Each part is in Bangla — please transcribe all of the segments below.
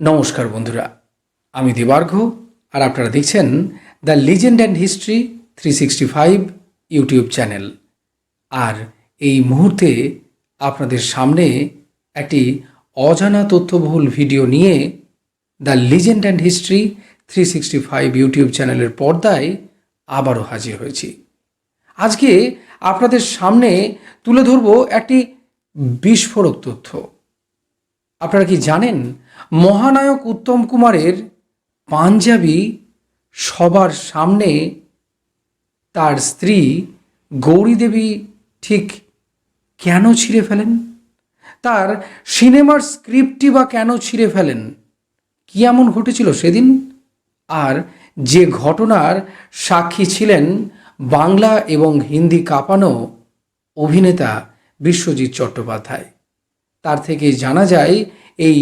নমস্কার বন্ধুরা, আমি দেবার্ঘ আর আপনারা দেখছেন the legend and history three sixty five YouTube channel. আর এই মুহূর্তে আপনাদের সামনে একটি অজানা তথ্যবহুল ভিডিও নিয়ে the legend and history three sixty five YouTube চ্যানেলের পর্দায় আবারও হাজির হয়েছি। আজকে আপনাদের সামনে তুলে ধরব একটি বিস্ফোরক তথ্য। আপনারা কি জানেন? মহানায়ক উত্তম কুমারের পাঞ্জাবি সবার সামনে তার স্ত্রী গৌরী দেবী ঠিক কেন ছিঁড়ে ফেলেন? তার সিনেমার স্ক্রিপ্টটি বা কেন ছিঁড়ে ফেলেন? কি এমন ঘটেছিল সেদিন? আর যে ঘটনার সাক্ষী ছিলেন বাংলা এবং হিন্দি কাঁপানো অভিনেতা বিশ্বজিৎ চট্টোপাধ্যায়। তার থেকে জানা যায় এই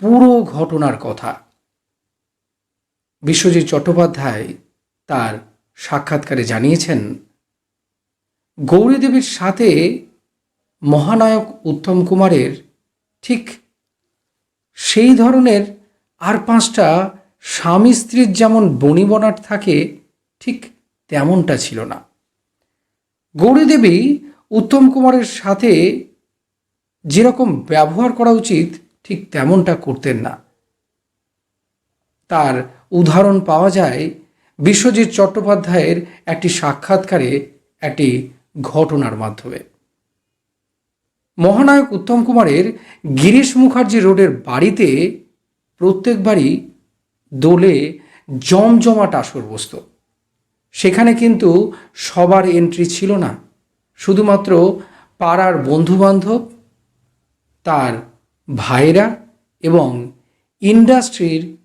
পুরো ঘটনার কথা। বিশ্বজিৎ চট্টোপাধ্যায় তার সাক্ষাৎকারে জানিয়েছেন, গৌরীদেবীর সাথে মহানায়ক উত্তম কুমারের ঠিক সেই ধরনের আর পাঁচটা স্বামী স্ত্রীর যেমন বনিবনাট থাকে, ঠিক তেমনটা ছিল না। গৌরীদেবী উত্তম কুমারের সাথে যেরকম ব্যবহার করা উচিত, ঠিক তেমনটা করতেন না। তার উদাহরণ পাওয়া যায় বিশ্বজিৎ চট্টোপাধ্যায়ের একটি সাক্ষাৎকারে একটি ঘটনার মাধ্যমে। মহানায়ক উত্তম কুমারের গিরিশ মুখার্জি রোডের বাড়িতে প্রত্যেকবারই দোলে জমজমাট আসর বসত। সেখানে কিন্তু সবার এন্ট্রি ছিল না। শুধুমাত্র পাড়ার বন্ধুবান্ধব তার ভাইরা এবং ইন্ডাস্ট্রির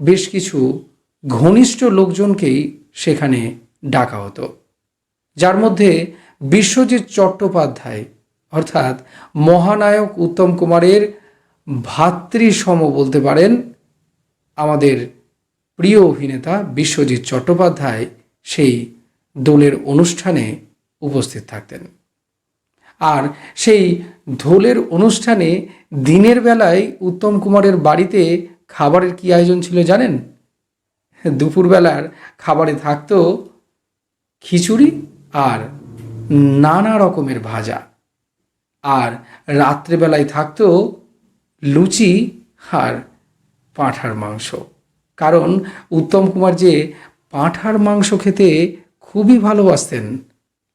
বেশ কিছু ঘনিষ্ঠ লোকজনকেই সেখানে ডাকা হতো, যার মধ্যে বিশ্বজিৎ চট্টোপাধ্যায় অর্থাৎ মহানায়ক উত্তম কুমারের ভাতৃসম বলতে পারেন আমাদের প্রিয় অভিনেতা বিশ্বজিৎ চট্টোপাধ্যায় সেই দোলের অনুষ্ঠানে উপস্থিত থাকতেন। আর সেই ধোলের অনুষ্ঠানে দিনের বেলায় উত্তম কুমারের বাড়িতে খাবারের কি আয়োজন ছিল জানেন? দুপুরবেলার খাবারে থাকতো খিচুড়ি আর নানা রকমের ভাজা। আর রাত্রেবেলায় থাকতো লুচি আর পাঁঠার মাংস। কারণ উত্তম কুমার যে পাঁঠার মাংস খেতে খুবই ভালোবাসতেন,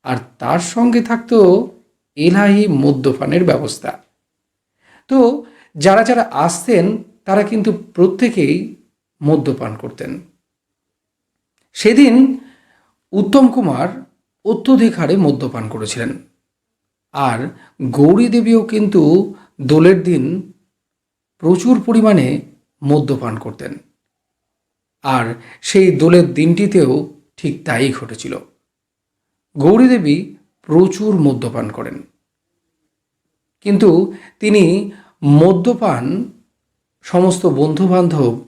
আর তার সঙ্গে থাকতো এলাহি মদ্যপানের ব্যবস্থা। তো যারা যারা আসতেন, তারা কিন্তু প্রত্যেকেই মদ্যপান করতেন। সেদিন উত্তম কুমার অত্যধিক হারে মদ্যপান করেছিলেন। আর গৌরী দেবীও কিন্তু দোলের দিন প্রচুর পরিমাণে মদ্যপান করতেন। আর সেই দোলের দিনটিতেও ঠিক তাই ঘটেছিল। গৌরী দেবী প্রচুর মদ্যপান করেন। কিন্তু তিনি মদ্যপান সমস্ত বন্ধুবান্ধব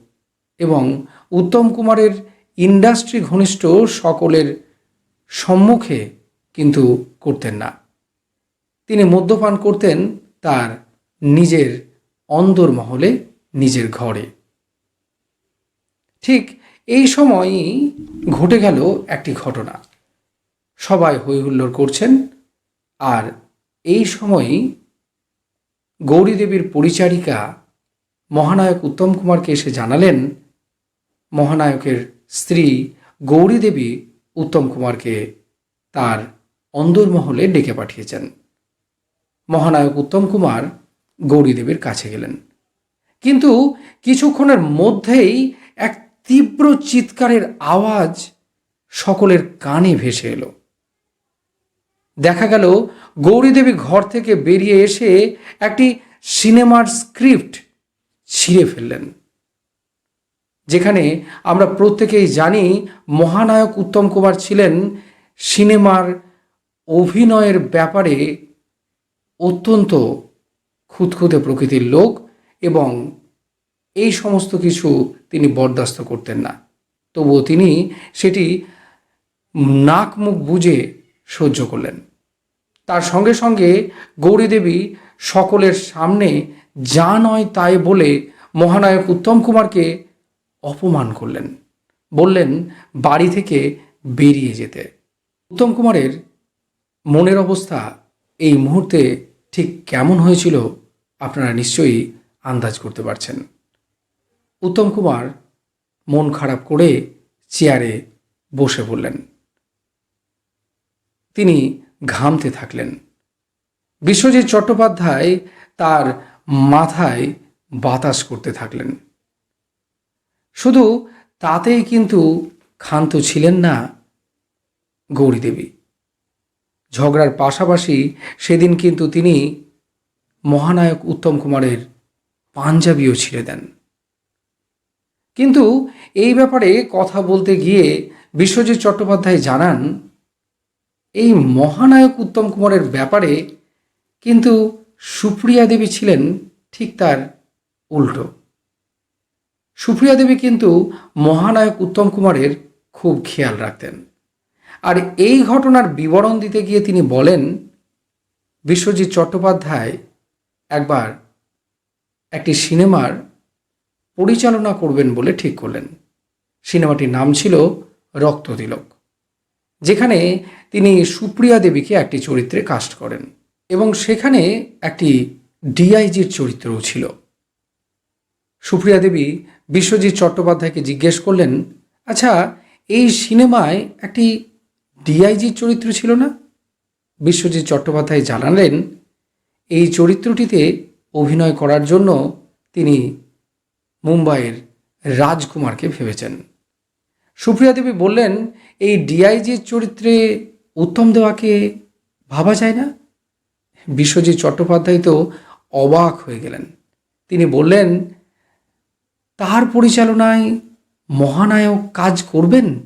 এবং উত্তম কুমারের ইন্ডাস্ট্রি ঘনিষ্ঠ সকলের সম্মুখে কিন্তু করতেন না। তিনি মদ্যপান করতেন তার নিজের অন্দরমহলে, নিজের ঘরে। ঠিক এই সময়ই ঘটে গেল একটি ঘটনা। সবাই হৈহুল্লোড় করছেন আর এই সময়ই গৌরী দেবীর পরিচারিকা মহানায়ক উত্তম কুমারকে এসে জানালেন, মহানায়কের স্ত্রী গৌরী দেবী উত্তম কুমারকে তার অন্দরমহলে ডেকে পাঠিয়েছেন। মহানায়ক উত্তম কুমার গৌরী দেবীর কাছে গেলেন। কিন্তু কিছুক্ষণের মধ্যেই এক তীব্র চিৎকারের আওয়াজ সকলের কানে ভেসে এলো। দেখা গেল গৌরীদেবী ঘর থেকে বেরিয়ে এসে একটি সিনেমার স্ক্রিপ্ট ছিঁড়ে ফেললেন, যেখানে আমরা প্রত্যেকেই জানি মহানায়ক উত্তম কুমার ছিলেন সিনেমার অভিনয়ের ব্যাপারে অত্যন্ত খুঁতখুঁতে প্রকৃতির লোক এবং এই সমস্ত কিছু তিনি বরদাস্ত করতেন না। তবুও তিনি সেটি নাক মুখ বুঝে সহ্য করলেন। তার সঙ্গে সঙ্গে গৌরীদেবী সকলের সামনে, যা নয় তাই বলে মহানায়ক উত্তম কুমারকে অপমান করলেন। বললেন, বাড়ি থেকে বেরিয়ে যেতে। উত্তম কুমারের মনের অবস্থা এই মুহূর্তে ঠিক কেমন হয়েছিল আপনারা নিশ্চয়ই আন্দাজ করতে পারছেন। উত্তম কুমার মন খারাপ করে চেয়ারে বসে পড়লেন। তিনি ঘামতে থাকলেন। বিশ্বজিৎ চট্টোপাধ্যায় তার মাথায় বাতাস করতে থাকলেন। শুধু তাতেই কিন্তু ক্ষান্ত ছিলেন না গৌরীদেবী ঝগড়ার পাশাপাশি সেদিন কিন্তু তিনি মহানায়ক উত্তম কুমারের পাঞ্জাবিও ছিঁড়ে দেন। কিন্তু এই ব্যাপারে কথা বলতে গিয়ে বিশ্বজিৎ চট্টোপাধ্যায় জানান এই মহানায়ক উত্তম কুমারের ব্যাপারে কিন্তু সুপ্রিয়া দেবী ছিলেন ঠিক তার উল্টো। সুপ্রিয়া দেবী কিন্তু মহানায়ক উত্তম কুমারের খুব খেয়াল রাখতেন। আর এই ঘটনার বিবরণ দিতে গিয়ে তিনি বলেন, বিশ্বজিৎ চট্টোপাধ্যায় একবার একটি সিনেমার পরিচালনা করবেন বলে ঠিক করলেন। সিনেমাটির নাম ছিল রক্ত তিলক যেখানে তিনি সুপ্রিয়া দেবীকে একটি চরিত্রে কাস্ট করেন এবং সেখানে একটি ডিআইজির চরিত্রও ছিল। সুপ্রিয়া দেবী বিশ্বজিৎ চট্টোপাধ্যায়কে জিজ্ঞেস করলেন আচ্ছা এই সিনেমায় একটি ডিআইজির চরিত্র ছিল না? বিশ্বজিৎ চট্টোপাধ্যায় জানালেন, এই চরিত্রটিতে অভিনয় করার জন্য তিনি মুম্বাইয়ের রাজকুমারকে ভেবেছেন। সুপ্রিয়া দেবী বললেন, এই ডিআইজির চরিত্রে উত্তম দেওয়াকে ভাবা যায় না? বিশ্বজিৎ চট্টোপাধ্যায় তো অবাক হয়ে গেলেন। তিনি বললেন তার পরিচালনায় মহানায়ক কাজ করবেন?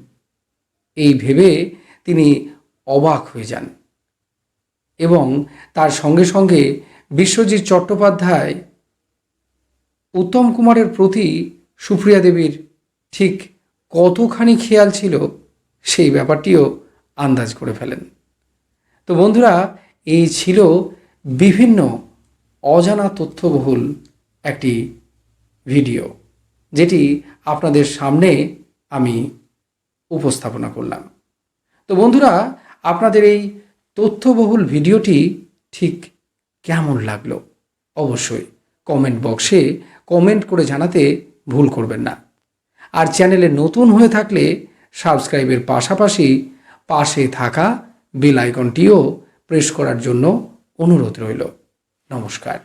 এই ভেবে তিনি অবাক হয়ে যান। এবং তার সঙ্গে সঙ্গে বিশ্বজিৎ চট্টোপাধ্যায়, উত্তম কুমারের প্রতি সুপ্রিয়া দেবীর ঠিক কতখানি খেয়াল ছিল সেই ব্যাপারটিও আন্দাজ করে ফেলেন। তো বন্ধুরা, এই ছিল বিভিন্ন অজানা তথ্যবহুল একটি ভিডিও, যেটি আপনাদের সামনে আমি উপস্থাপনা করলাম। তো বন্ধুরা, আপনাদের এই তথ্যবহুল ভিডিওটি ঠিক কেমন লাগল? অবশ্যই কমেন্ট বক্সে কমেন্ট করে জানাতে ভুল করবেন না। আর চ্যানেলে নতুন হয়ে থাকলে সাবস্ক্রাইবের পাশাপাশি পাশে থাকা বেল আইকনটিও প্রেস করার জন্য অনুরোধ রইল। নমস্কার।